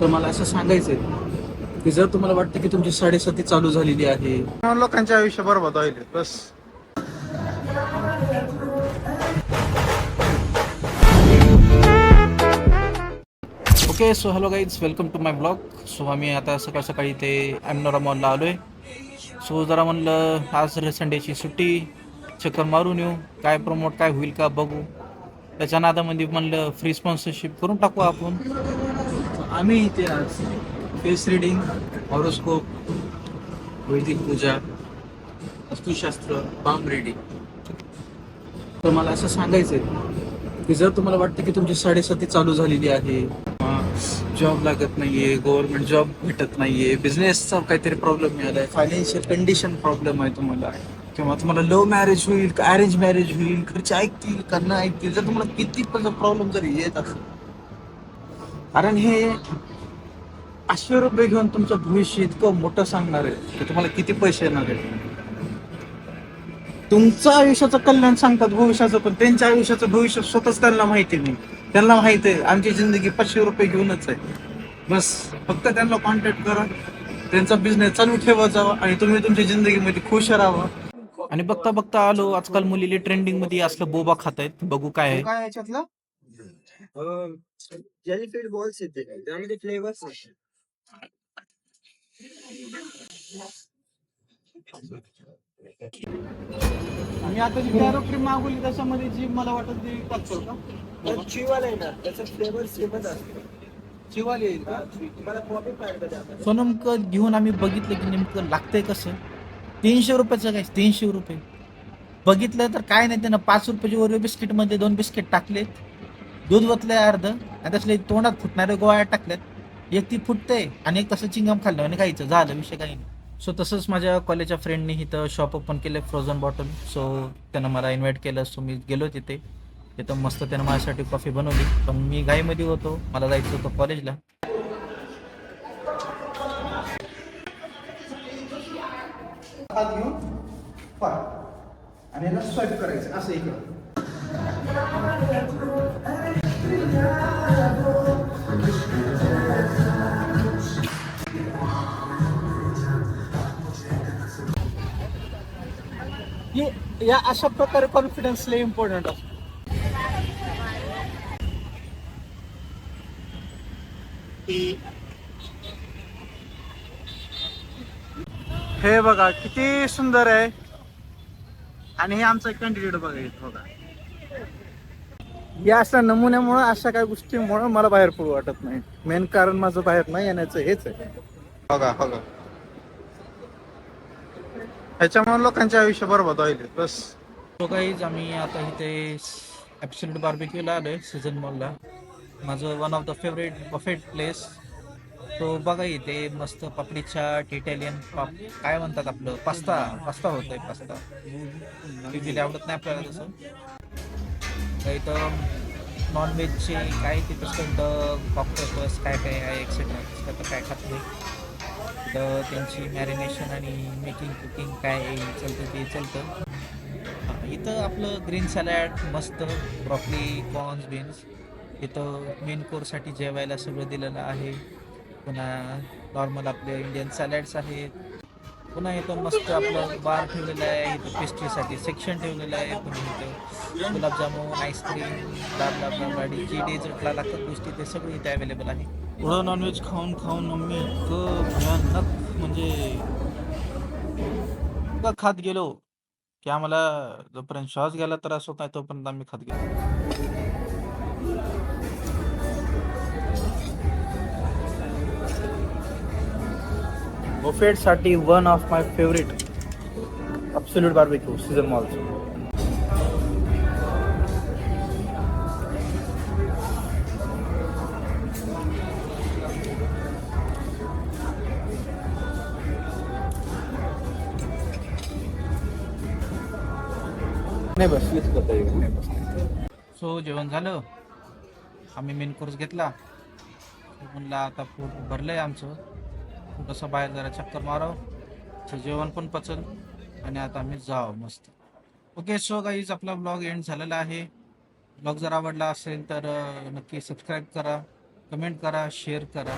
तर मला असं सांगायचं आहे की जर तुम्हाला वाटतं की तुमची साडेसाती चालू झालेली आहे. म्हणून लोकांचे आयुष्य बरबाद व्हायले बस. Okay so hello guys welcome to my blog so आम्ही आता सकाळ सकाळी ते एमनोरा मॉलला आलो आहे सो जरा म्हणलं आज संडेची सुट्टी चक्कर मारून येऊ. काय प्रमोट काय होईल का बघू. त्याच्या नादामध्ये म्हणलं फ्री स्पॉन्सरशिप करून टाकू आपण. आम्ही इथे आज फेस रिडिंग हॉरोस्कोप वैदिक पूजा वास्तुशास्त्र बाम रिडिंग. तर मला असं सांगायचं आहे की जर तुम्हाला वाटतं की तुमची साडेसाती चालू झालेली आहे जॉब लागत नाहीये गव्हर्नमेंट जॉब भेटत नाहीये बिझनेसचा काहीतरी प्रॉब्लेम मिळालाय फायनान्शियल कंडिशन प्रॉब्लेम आहे तुम्हाला किंवा तुम्हाला लव्ह मॅरेज होईल का अरेंज मॅरेज होईल घरचे ऐकतील का ऐकतील जर तुम्हाला किती पण प्रॉब्लेम जरी येत असेल कारण हे पाचशे रुपये घेऊन तुमचं भविष्य इतकं मोठं सांगणार आहे की तुम्हाला किती पैसे येणार आहेत? तुमचं आयुष्याचं कल्याण सांगतात भविष्याचं पण त्यांच्या आयुष्याचं भविष्य स्वतःच त्यांना माहिती नाही. त्यांना माहिती आहे आमची जिंदगी पाचशे रुपये घेऊनच आहे. बस फक्त त्यांना कॉन्टॅक्ट करा त्यांचा बिझनेस चालू ठेवा जावा आणि तुम्ही तुमच्या जिंदगीमध्ये खुश राहा. आणि बघता बघता आलो आजकाल मुलीले ट्रेंडिंगमध्ये असलं बोबा खात आहेत बघू काय आहे. काय याच्यातलं? जेलीफिश बॉल्स येते त्यामध्ये फ्लेवर्स मी आता जी कॅरो क्रीम मागवली त्याच्यामध्ये जी मला वाटत ती टाकतो का? चिवाला येणार त्याचा फ्लेवर सेमच असतो चिवाली येईल का? तुम्हाला कॉफी पाहिजे त्यामध्ये? सो नेमकं घेऊन आम्ही बघितलं की नेमकं लागतंय कसं? तीनशे रुपयाचं काय? तीनशे रुपये. बघितलं तर काय नाही त्यानं पाच रुपयाची ओरिओ बिस्किटमध्ये दोन बिस्किट टाकलेत. दूध वतलंय अर्ध आणि त्यातले तोंडात फुटणारे गोळ्या टाकल्यात. एक ती फुटते आणि एक तसं चिंगम खाल्लं आणि खायचं. झालं विषय काही नाही. सो तसंच माझ्या कॉलेजच्या फ्रेंडनी इथं शॉप ओपन केलं फ्रोझन बॉटल सो त्यानं मला इन्व्हाइट केलं. सो मी गेलो तिथे. तिथं मस्त त्यानं माझ्यासाठी कॉफी बनवली. पण मी गाईमध्ये होतो. मला जायचं होतं कॉलेजला आणि याला स्वाईप करायचं. असं इकडं. या अशा प्रकारे कॉन्फिडन्स लय इम्पॉर्टंट असतो हे बघा किती सुंदर आहे. आणि हे आमचं कॅन्डिडेट बघा इथं बघा. या अशा नमुन्यामुळं अशा काही गोष्टीमुळं मला बाहेर पडू वाटत नाही. मेन कारण माझं बाहेर नाही येण्याचं हेच आहे. बघा बघा. ह्याच्यामुळे लोकांचे आयुष्य बरबाद व्हायले बस. सो गाईज आम्ही आता इथे ॲब्सल्यूट बार्बिक्यूला आलोय सीझन मॉलला माझं one of the favourite buffet place तो बघा इथे मस्त पापडी चाट इटालियन पाप काय म्हणतात आपलं? पास्ता. पास्ता होतोय पास्ता. आवडत नाही आपल्याला तसं. तर इथं नॉनव्हेजचे काय तिथं कोणतं कॉकटेल्स काय काय आहे एक्सेट्रा तर काय खात नाही. तर त्यांची मॅरिनेशन आणि मेकिंग कुकिंग काय चालतं ते चालतं. इथं आपलं ग्रीन सॅलॅड मस्त ब्रॉकली कॉर्न्स बीन्स इथं मेन कोर्ससाठी जेवायला सगळं दिलेलं आहे. पुन्हा नॉर्मल आपले इंडियन सॅलॅड्स आहेत. पुन्हा इथं मस्त आपलं बार ठेवलेलं आहे इथं पेस्ट्रीसाठी सेक्शन ठेवलेलं आहे पुन्हा इथं गुलाबजामून आईस्क्रीम दाबदाबदाबाडी जी डेझर्टला लागतात गोष्टी ते सगळं इथे अवेलेबल आहे. एवढं नॉनव्हेज खाऊन खाऊन मी इतकं भयानक म्हणजे इतकं खात गेलो की आम्हाला जोपर्यंत श्वास घ्यायला त्रास होत नाही तोपर्यंत आम्ही खात गेलो. बुफेटसाठी one of my favourite absolute barbecue season mall नाही बसलीच नाही बसली सो जेवण झालं. आम्ही मेन कोर्स घेतला. म्हणलं आता पोट भरलंय आमचं. कसं बाहेर जरा चक्कर मारावं. तर जेवण पण पचल आणि आता आम्ही जावं मस्त. ओके सो गाईज आपला ब्लॉग एंड झालेला आहे. ब्लॉग जर आवडला असेल तर नक्की सबस्क्राईब करा कमेंट करा शेअर करा.